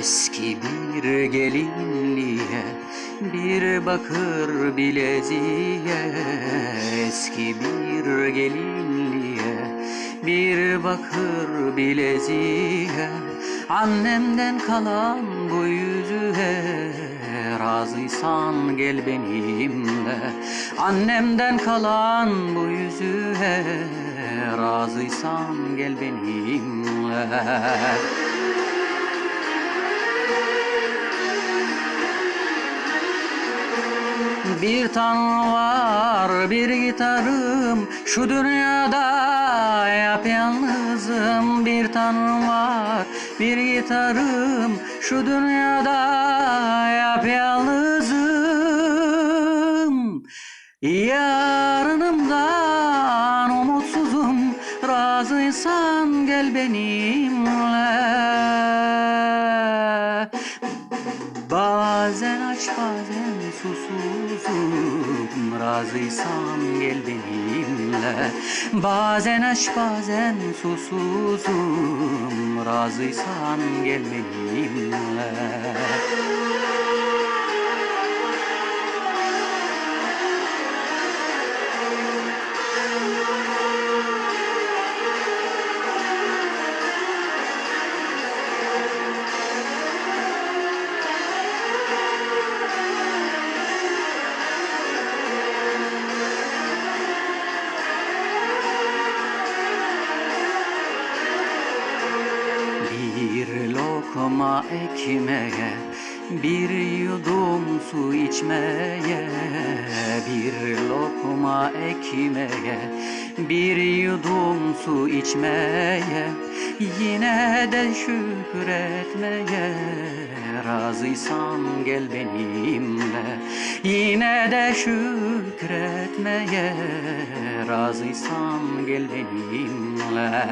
Eski bir gelinliğe bir bakır bileziğe Eski bir gelinliğe bir bakır bileziğe Annemden kalan bu yüzüğe Razıysan gel benimle. Annemden kalan bu yüzüğe Razıysan gel benimle Bir tan var bir gitarım. Şu dünyada yapayalnızım Bir tan var bir gitarım. Şu dünyada yapayalnızım Yarınımdan umutsuzum. Razıysan gel benimle Bazen aç bazen susuzum. Razıysan gel benimle. Bazen aç bazen susuzum. Razıysan gel benimle lokma ekmeğe bir yudum su içmeye Bir lokma ekmeğe bir yudum su içmeye Yine de şükretmeye Razıysan gel benimle. Yine de şükretmeye Razıysan gel benimle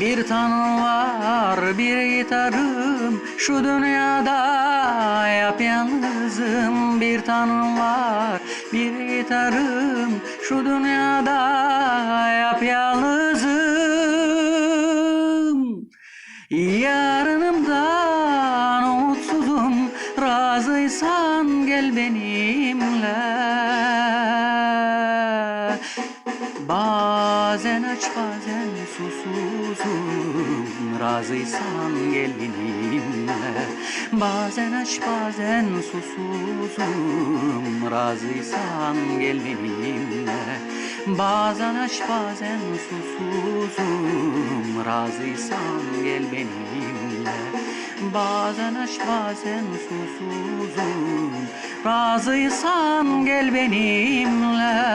Bir tanrı var bir gitarım Şu dünyada yapayalnızım Bir tanrım var bir gitarım Şu dünyada yapayalnızım Yarınımdan umutsuzum. Razıysan gel benimle. Bazen aç bazen susuzum Razıysan gel benimle Bazen aç bazen susuzum Razıysan gel benimle Bazen aç bazen susuzum Razıysan gel benimle Bazen aç bazen susuzum Razıysan gel benimle